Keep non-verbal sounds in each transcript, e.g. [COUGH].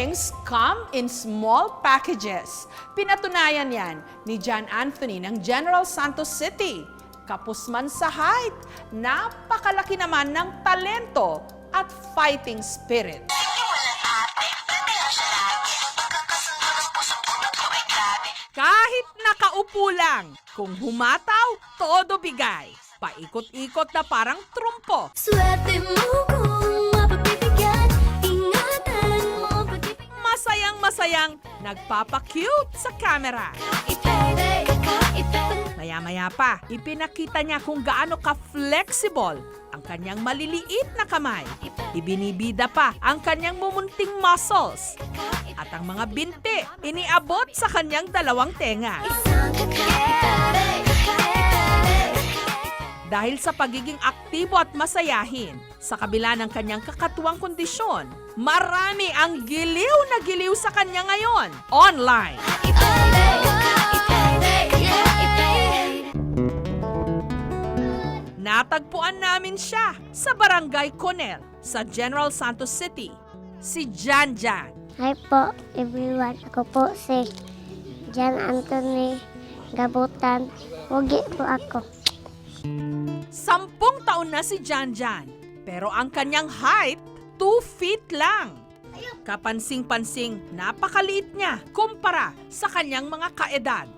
things come in small packages. Pinatunayan yan ni John Anthony ng General Santos City. Kapos man sa height, napakalaki naman ng talento at fighting spirit. Kahit nakaupo lang, kung humataw, todo bigay. Paikot-ikot na parang trumpo. Swerte mo kung pag-ibig Masayang masayang nagpapa-cute sa camera. Maya-maya pa, ipinakita niya kung gaano ka-flexible ang kanyang maliliit na kamay. Ibinibida pa ang kanyang mumunting muscles. At ang mga binti, iniabot sa kanyang dalawang tenga. Dahil sa pagiging aktibo at masayahin, sa kabila ng kanyang kakatuwang kondisyon, marami ang giliw na giliw sa kanya ngayon, online. Natagpuan namin siya sa Barangay Conel sa General Santos City. Si Jan Jan. Hi po everyone. Ako po si John Anthony Gabutan. Hugi po ako. Sampung taon na si Jan Jan. Pero ang kanyang height, 2 feet lang. Kapansing-pansing, napakaliit niya kumpara sa kanyang mga kaedad.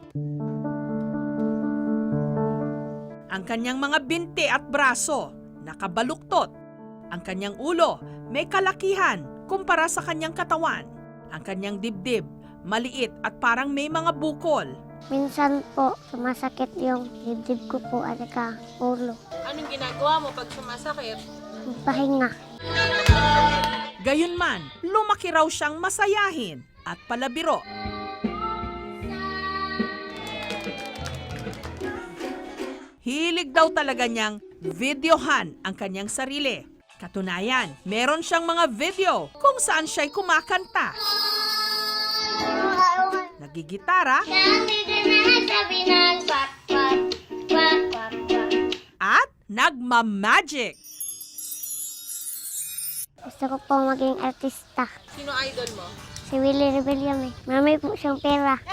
Ang kanyang mga binti at braso, nakabaluktot. Ang kanyang ulo, may kalakihan kumpara sa kanyang katawan. Ang kanyang dibdib, maliit at parang may mga bukol. Minsan po sumasakit yung dibdib ko po at ulo. Anong ginagawa mo pag sumasakit? Pahinga. Gayunman, lumaki raw siyang masayahin at palabiro. Hilig daw talaga niyang videohan ang kanyang sarili. Katunayan, meron siyang mga video kung saan siya'y kumakanta. Nagigitara at nagmamagic. Gusto ko po maging artista. Sino idol mo? Si Willie Rebellion eh. Mami po siyang pera. [LAUGHS]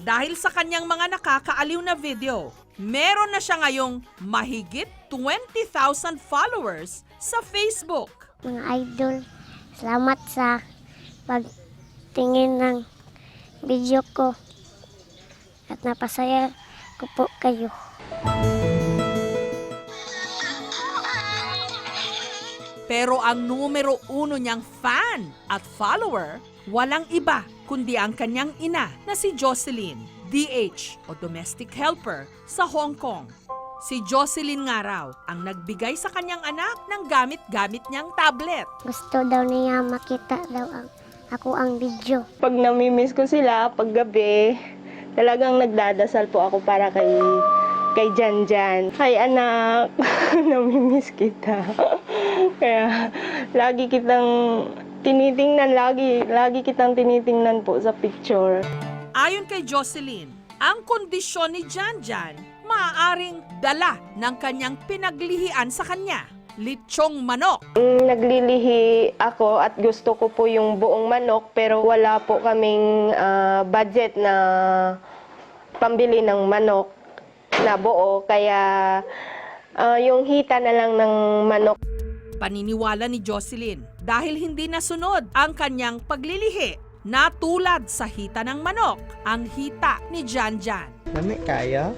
Dahil sa kanyang mga nakakaaliw na video, meron na siya ngayong mahigit 20,000 followers sa Facebook. Mga idol, salamat sa pagtingin ng video ko. At napasaya ko po kayo. Pero ang numero uno niyang fan at follower, walang iba kundi ang kanyang ina na si Jocelyn, DH o Domestic Helper sa Hong Kong. Si Jocelyn nga raw ang nagbigay sa kanyang anak ng gamit-gamit niyang tablet. Gusto daw niya makita daw ang, ako ang video. Pag namimiss ko sila, pag gabi, talagang nagdadasal po ako para kay kay Jan Jan. Ay anak, [LAUGHS] namimiss kita. Kaya lagi kitang tinitingnan, lagi, lagi kitang tinitingnan po sa picture. Ayon kay Jocelyn, ang kondisyon ni Jan Jan maaaring dala ng kanyang pinaglihian sa kanya. Litsong manok. Mm, Naglilihi ako at gusto ko po yung buong manok pero wala po kaming ah, budget na pambili ng manok na buo kaya ah, yung hita na lang ng manok Paniniwala ni Jocelyn dahil hindi nasunod ang kanyang paglilihi na tulad sa hita ng manok, ang hita ni Jan Jan. Lami kaya?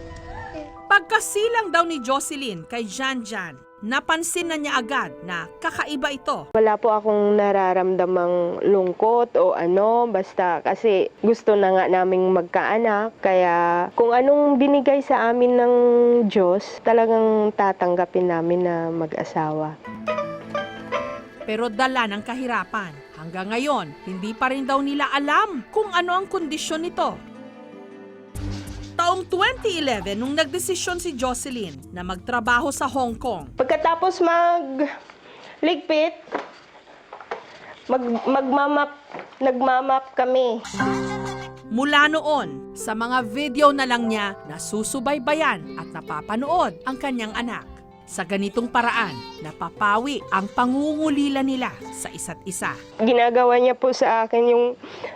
Pagkasilang daw ni Jocelyn kay Jan Jan, napansin na niya agad na kakaiba ito. Wala po akong nararamdamang lungkot o ano, basta kasi gusto na nga naming magkaanak. Kaya kung anong binigay sa amin ng Diyos, talagang tatanggapin namin na mag-asawa. Pero dala ng kahirapan. Hanggang ngayon, hindi pa rin daw nila alam kung ano ang kondisyon nito. Taong 2011 nung nagdesisyon si Jocelyn na magtrabaho sa Hong Kong, Pagkatapos mag ligpit, mag magmamap, nagmamap kami. Mula noon, sa mga video na lang niya nasusubaybayan at napapanood ang kanyang anak. Sa ganitong paraan, napapawi ang pangungulila nila sa isa't isa. Ginagawa niya po sa akin yung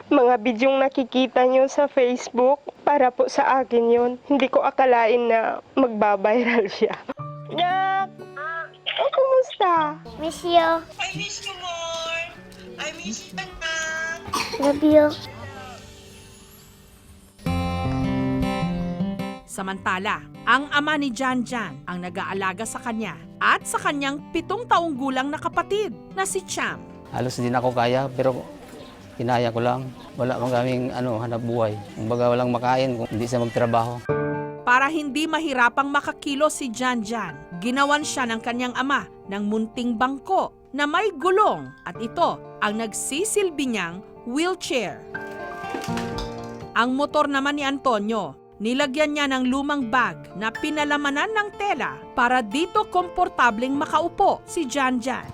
mga bidyong nakikita niyo sa Facebook para po sa akin yun. Hindi ko akalain na magbabiral [LAUGHS] siya. Nak! Oh, kumusta? Miss you. I miss you more. I miss you, anak. Love you. Samantala, ang ama ni Jan Jan ang nag-aalaga sa kanya at sa kanyang pitong taong gulang na kapatid na si Cham. Halos hindi na ako kaya pero kinaya ko lang. Wala bang kaming ano, hanap buhay. Kumbaga walang makain kung hindi siya magtrabaho. Para hindi mahirapang makakilo si Jan Jan, ginawan siya ng kanyang ama ng munting bangko na may gulong at ito ang nagsisilbi niyang wheelchair. Ang motor naman ni Antonio, nilagyan niya ng lumang bag na pinalamanan ng tela para dito komportableng makaupo si Jan Jan.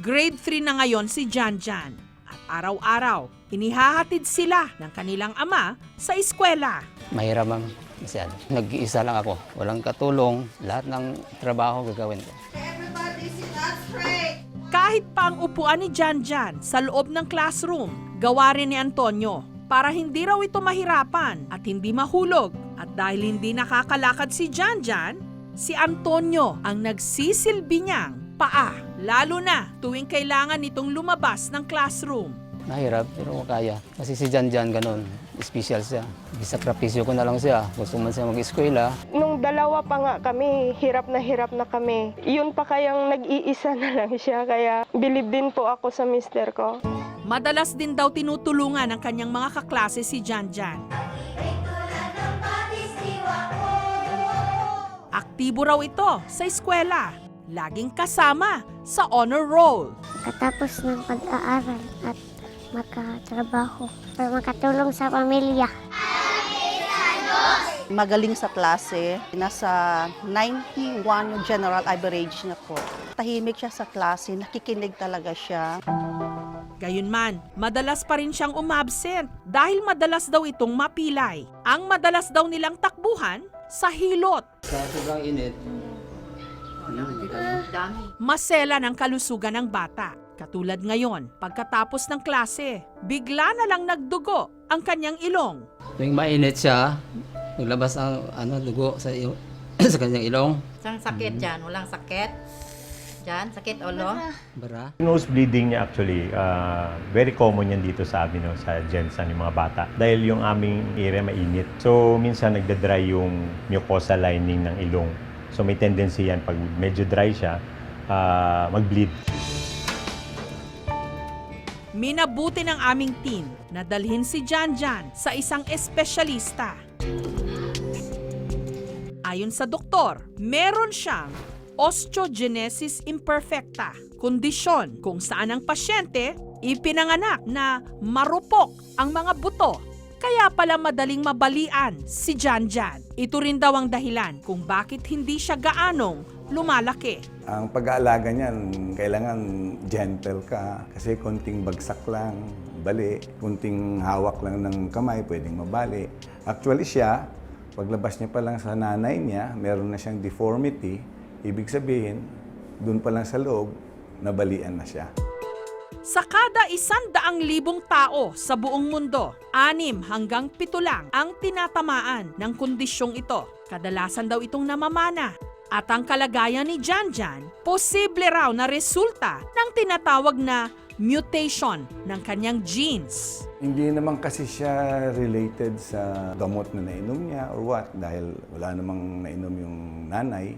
Grade 3 na ngayon si Jan Jan at araw-araw inihahatid sila ng kanilang ama sa eskwela. Mahirap ang masyado. Nag-iisa lang ako. Walang katulong. Lahat ng trabaho gagawin ko. Kahit pa ang upuan ni Jan Jan sa loob ng classroom, gawa rin ni Antonio para hindi raw ito mahirapan at hindi mahulog. At dahil hindi nakakalakad si Jan Jan, si Antonio ang nagsisilbi niyang paa, lalo na tuwing kailangan nitong lumabas ng classroom. Mahirap pero kaya. Kasi si Jan Jan ganun. Special siya. Isakripisyo ko na lang siya. Gusto man siya mag-eskwela. Nung dalawa pa nga kami, hirap na hirap na kami. Yun pa kayang nag-iisa na lang siya, kaya bilib din po ako sa mister ko. Madalas din daw tinutulungan ng kanyang mga kaklase si Jan Jan. Aktibo raw ito sa eskwela. Laging kasama sa honor roll. Katapos ng pag-aaral at makatrabaho para makatulong sa pamilya. magaling sa klase. Nasa 91 yung general average niya po. Tahimik siya sa klase, nakikinig talaga siya. Gayunman, madalas pa rin siyang umabsent dahil madalas daw itong mapilay. Ang madalas daw nilang takbuhan sa hilot. Sa sobrang init, Masela ng kalusugan ng bata. Katulad ngayon, pagkatapos ng klase, bigla na lang nagdugo ang kanyang ilong. tuwing mainit siya, naglabas ang ano, dugo sa, [CLEARS THROAT] sa kanyang ilong. Isang sakit dyan, walang sakit. Dyan, sakit ulo. Bara. Nose bleeding niya actually, ah, very common yan dito sa amin, no, sa Jensen, yung mga bata. Dahil yung aming area mainit. So, minsan nagda-dry yung mucosa lining ng ilong. So, may tendency yan pag medyo dry siya, ah, mag-bleed. Minabuti ng aming team na dalhin si Jan Jan sa isang espesyalista. Ayon sa doktor, meron siyang osteogenesis imperfecta, kondisyon kung saan ang pasyente ipinanganak na marupok ang mga buto. Kaya pala madaling mabalian si Jan Jan. Ito rin daw ang dahilan kung bakit hindi siya gaanong lumalaki. Ang pag-aalaga niyan, kailangan gentle ka kasi konting bagsak lang, bali, konting hawak lang ng kamay, pwedeng mabali. Actually siya, paglabas niya pa lang sa nanay niya, meron na siyang deformity, ibig sabihin, doon pa lang sa loob, nabalian na siya. Sa kada isandaang libong tao sa buong mundo, anim hanggang pito lang ang tinatamaan ng kondisyong ito. Kadalasan daw itong namamana. At ang kalagayan ni Jan Jan, posible raw na resulta ng tinatawag na mutation ng kanyang genes. Hindi naman kasi siya related sa gamot na nainom niya or what dahil wala namang nainom yung nanay.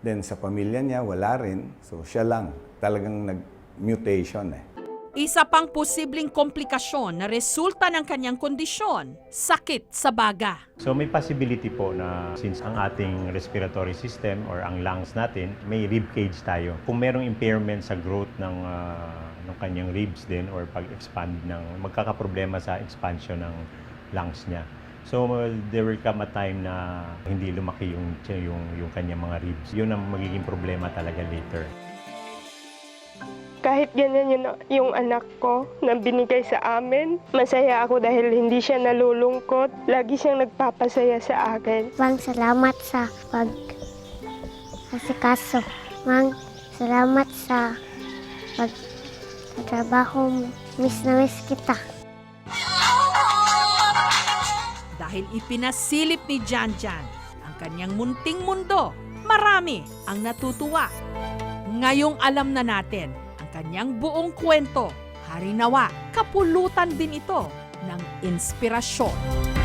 Then sa pamilya niya, wala rin. So siya lang. Talagang nag-mutation eh. Isa pang posibleng komplikasyon na resulta ng kanyang kondisyon, sakit sa baga. So, may possibility po na since ang ating respiratory system or ang lungs natin, may rib cage tayo. Kung merong impairment sa growth ng, ah, ng kanyang ribs din or pag-expand ng, magkakaproblema sa expansion ng lungs niya. So, there will come a time na hindi lumaki yung, yung, yung kanyang mga ribs. Yun ang magiging problema talaga later. kahit ganyan yun yung anak ko na binigay sa amin, masaya ako dahil hindi siya nalulungkot. Lagi siyang nagpapasaya sa akin. Mang, salamat sa pag asikaso. Mang, salamat sa pag sa trabaho. Miss na miss kita. Dahil ipinasilip ni Jan Jan ang kanyang munting mundo, marami ang natutuwa. Ngayong alam na natin ang kanyang buong kwento, harinawa, kapulutan din ito ng inspirasyon.